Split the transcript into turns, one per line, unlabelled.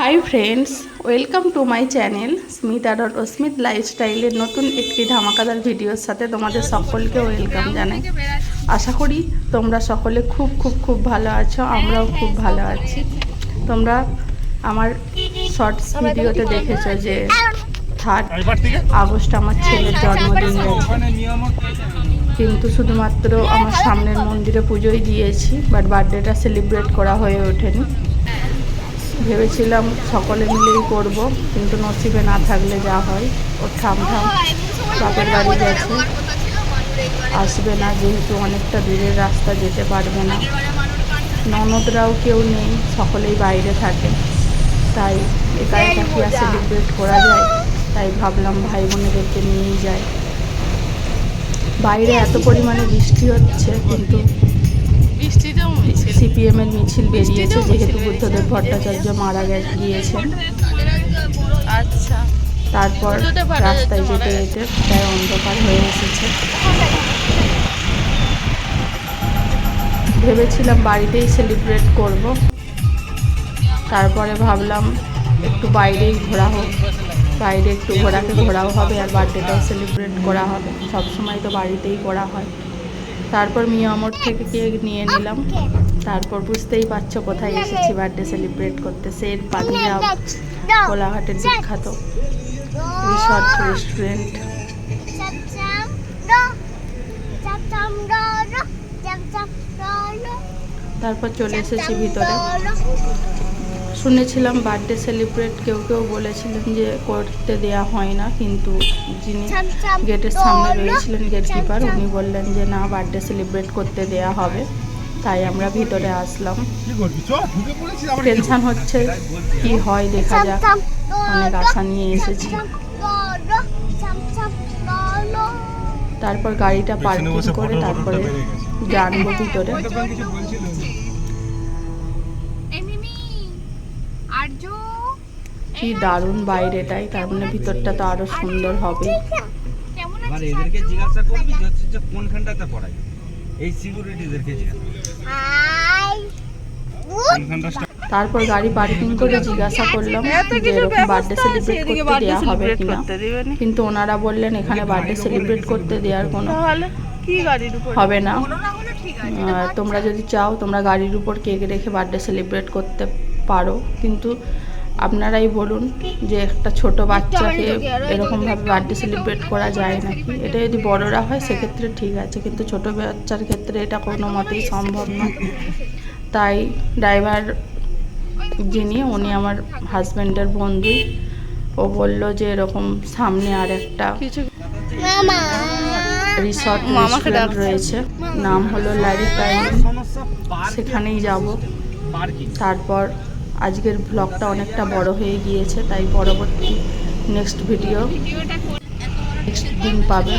Hi friends welcome to my channel Smita dot Asmit লাইফস্টাইলের নতুন একটি ধামাকাদার ভিডিওর সাথে তোমাদের সকলকে ওয়েলকাম জানাই। আশা করি তোমরা সকলে খুব খুব খুব ভালো আছো, আমরাও খুব ভালো আছি। তোমরা আমার শর্টস ভিডিওতে দেখেছ যে থার্ড আগস্ট আমার ছেলের জন্মদিন গেছে। কিন্তু শুধুমাত্র আমার সামনের মন্দিরে পুজোই দিয়েছি বাট বার্থডেটা সেলিব্রেট করা হয়ে ওঠেনি। ভেবেছিলাম সকলে মিলেই করব, কিন্তু নসিবে না থাকলে যা হয়, ওর ঠাম ঠাম বাপের বাড়ি গেছে। আসবে না, যেহেতু অনেকটা দূরের রাস্তা, যেতে পারবে না। ননদরাও কেউ নেই, সকলেই বাইরে থাকে। তাই একা একা কি আর সেলিব্রেট করা যায়, তাই ভাবলাম ভাই বোনেদেরকে নিয়েই যায় বাইরে এত পরিমাণে বৃষ্টি হচ্ছে, কিন্তু
বৃষ্টিতেও মিছিল।
সিপিএম এর মিছিল বেরিয়েছে যেহেতু বুদ্ধদেব ভট্টাচার্য মারা গিয়েছেন।
আচ্ছা।
তারপর রাস্তায় যেতে যেতে প্রায় অন্ধকার হয়ে এসেছে। ভেবেছিলাম বাড়িতেই সেলিব্রেট করব। তারপরে ভাবলাম একটু বাইরেই ঘোরা হোক। বাইরে একটু ঘোরাকে ঘোরাও হবে আর বার্থডেটাও সেলিব্রেট করা হবে। সবসময় তো বাড়িতেই করা হয়। তারপর মিয়ামর থেকে কেক নিয়ে নিলাম। তারপর বুঝতেই পারছ কোথায় এসেছি বার্থডে সেলিব্রেট করতে সের পাঞ্জাব কোলাঘাটের বিখ্যাত রিসর্ট রেস্টুরেন্ট তারপর চলে এসেছি ভিতরে। শুনেছিলাম বার্থডে সেলিব্রেট কেউ কেউ বলেছিলেন যে করতে দেয়া হয় না কিন্তু যিনি গেটের সামনে রয়েছিলেন গেট কিপার উনি বললেন যে না বার্থডে সেলিব্রেট করতে দেয়া হবে। তাই আমরা ভিতরে আসলাম। টেনশন হচ্ছে কি হয় দেখা যাক। অনেক আশা নিয়ে এসেছি। তারপর গাড়িটা পার্কিং করে তারপরে জানব ভিতরে। কি দারুণ বাইরেটাই তার মানে ভিতরটা তো আরও সুন্দর হবে।
কেমন
এবার এদেরকে জিজ্ঞাসা করবি যে হচ্ছে যে কোনখানটাতে পড়ায়। এই সিকিউরিটিদেরকে জিজ্ঞাসা
তারপর গাড়ি পার্কিং করে জিজ্ঞাসা করলাম যে এরকম বার্থডে সেলিব্রেট করতে দেওয়া হবে কিনা। কিন্তু ওনারা বললেন এখানে বার্থডে সেলিব্রেট করতে দেওয়ার কোনো
তাহলে কি গাড়ির উপর?
হবে না। তোমরা যদি চাও তোমরা গাড়ির উপর কেক রেখে বার্থডে সেলিব্রেট করতে পারো। কিন্তু আপনারাই বলুন যে একটা ছোট বাচ্চাকে এরকমভাবে বার্থডে সেলিব্রেট করা যায় নাকি? এটা যদি বড়রা হয় সেক্ষেত্রে ঠিক আছে। কিন্তু ছোট বাচ্চার ক্ষেত্রে এটা কোনো মতেই সম্ভব নয় তাই ড্রাইভার যিনি উনি আমার হাজব্যান্ডের বন্ধুই ও বলল যে এরকম সামনে আর একটা রিসর্ট রেস্টুরেন্ট রয়েছে। নাম হলো লারি টাইম সেখানেই যাব। তারপর আজকের ব্লগটা অনেকটা বড় হয়ে গিয়েছে তাই পরবর্তী নেক্সট ভিডিও নেক্সট দিন পাবে।